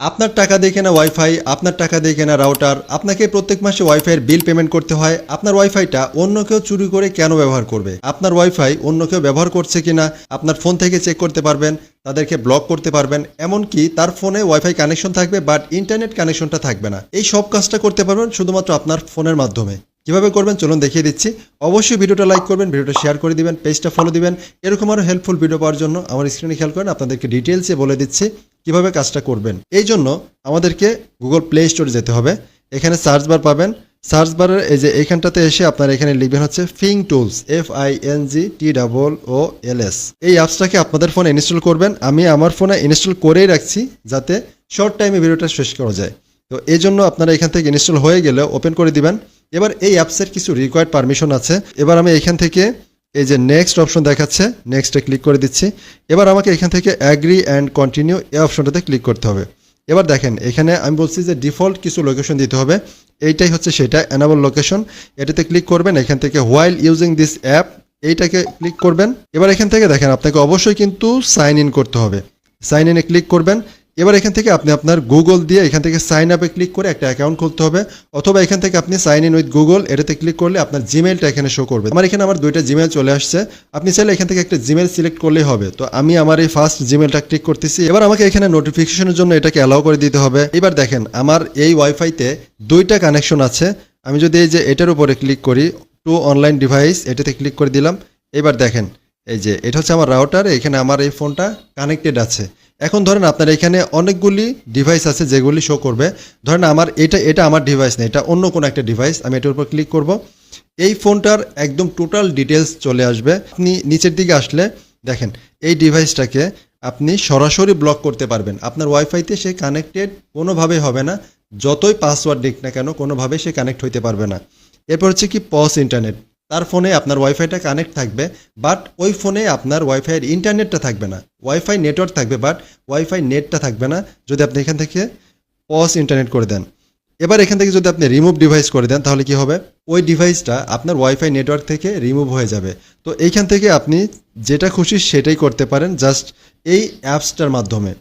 আপনার টাকা দিয়ে কেনা ওয়াইফাই আপনার টাকা দিয়ে কেনা রাউটার আপনাকে প্রত্যেক মাসে ওয়াইফাইয়ের বিল পেমেন্ট করতে হয়। আপনার ওয়াইফাইটা অন্য কেউ চুরি করে কেন ব্যবহার করবে? আপনার ওয়াইফাই অন্য কেউ ব্যবহার করছে কিনা? আপনার ফোন থেকে চেক করতে পারবেন, তাদেরকে ব্লক করতে পারবেন, এমনকি তার ফোনে ওয়াইফাই কানেকশন থাকবে বাট ইন্টারনেট কানেকশনটা থাকবে না। এই সব কাজটা করতে পারবেন শুধুমাত্র আপনার ফোনের মাধ্যমে। কীভাবে করবেন চলুন দেখিয়ে দিচ্ছি। অবশ্যই ভিডিওটা লাইক করবেন, ভিডিওটা শেয়ার করে দিবেন পেজটা ফলো দিবেন। এরকম আরও হেল্পফুল ভিডিও পাওয়ার জন্য আমার স্ক্রিনে খেয়াল করেন, আপনাদেরকে ডিটেলসে বলে দিচ্ছি। কীভাবে কাজটা করবেন? এই জন্য আমাদেরকে গুগল প্লে স্টোরে যেতে হবে। এখানে সার্চ বার পাবেন। সার্চ বারের এই যে এইখানটাতে এসে আপনারা এখানে লিখবেন হচ্ছে Fing tools F I N G T double O L S এই অ্যাপসটাকে আপনাদের ফোনে ইনস্টল করবেন। আমি আমার ফোনে ইনস্টল করেই রাখছি যাতে শর্ট টাইমে ভিডিওটা শেষ করা যায়। তো এই জন্য আপনারা এখান থেকে ইনস্টল হয়ে গেলে ওপেন করে দিবেন। এবার এই অ্যাপসের কিছু রিকোয়ার্ড পারমিশন আছে। এবার আমি এখান থেকে এই যে নেক্সট অপশন দেখাচ্ছে নেক্সটে ক্লিক করে দিচ্ছি। এবার আমাকে এখান থেকে অ্যাগ্রি অ্যান্ড কন্টিনিউ এই অপশনটাতে ক্লিক করতে হবে। এবার দেখেন, এখানে আমি বলছি যে ডিফল্ট কিছু লোকেশন দিতে হবে। এইটাই হচ্ছে সেটা অ্যানাবল লোকেশন এটাতে ক্লিক করবেন, এখান থেকে হোয়াইল ইউজিং দিস অ্যাপ এইটাকে ক্লিক করবেন। এবার এখান থেকে দেখেন, আপনাকে অবশ্যই কিন্তু সাইন ইন করতে হবে। সাইন ইনে ক্লিক করবেন। এবার এখান থেকে আপনি আপনার গুগল দিয়ে এখান থেকে সাইন আপে ক্লিক করে একটা অ্যাকাউন্ট খুলতে হবে, অথবা এখান থেকে আপনি সাইন ইন উইথ গুগল এটাতে ক্লিক করলে আপনার জিমেলটা এখানে শো করবে। আমার এখানে আমার দুইটা জিমেল চলে আসছে। আপনি চাইলে এখান থেকে একটা জিমেল সিলেক্ট করলেই হবে। তো আমি আমার এই ফার্স্ট জিমেলটা ক্লিক করতেছি। এবার আমাকে এখানে নোটিফিকেশনের জন্য এটাকে অ্যালাউ করে দিতে হবে। এবার দেখেন, আমার এই ওয়াইফাইতে দুইটা কানেকশন আছে। আমি যদি এই যে এটার উপরে ক্লিক করি টু অনলাইন ডিভাইস এটাতে ক্লিক করে দিলাম। এবার দেখেন, এই যে এটা হচ্ছে আমার রাউটার এখানে আমার এই ফোনটা কানেক্টেড আছে। এখন ধরেন আপনার এখানে অনেকগুলি ডিভাইস আছে যেগুলি শো করবে। ধরেন আমার এটা এটা আমার ডিভাইস না এটা অন্য কোনো একটা ডিভাইস আমি এটার উপর ক্লিক করব। এই ফোনটার একদম টোটাল ডিটেলস চলে আসবে। আপনি নিচের দিকে আসলে দেখেন, এই ডিভাইসটাকে আপনি সরাসরি ব্লক করতে পারবেন। আপনার ওয়াইফাইতে সে কানেক্টেড কোনোভাবেই হবে না, যতই পাসওয়ার্ড দিক না কেন কোনোভাবে সে কানেক্ট হইতে পারবে না। এরপর হচ্ছে কি পস ইন্টারনেট তার ফোনে আপনার ওয়াইফাইটা কানেক্ট থাকবে বাট ওই ফোনে আপনার ওয়াইফাইয়ের ইন্টারনেটটা থাকবে না। ওয়াইফাই নেটওয়ার্ক থাকবে বাট ওয়াইফাই নেটটা থাকবে না যদি আপনি এখান থেকে পস ইন্টারনেট করে দেন। এবার এখান থেকে যদি আপনি রিমুভ ডিভাইস করে দেন, তাহলে কি হবে? ওই ডিভাইসটা আপনার ওয়াইফাই নেটওয়ার্ক থেকে রিমুভ হয়ে যাবে। তো এইখান থেকে আপনি যেটা খুশি সেটাই করতে পারেন জাস্ট এই অ্যাপসটার মাধ্যমে।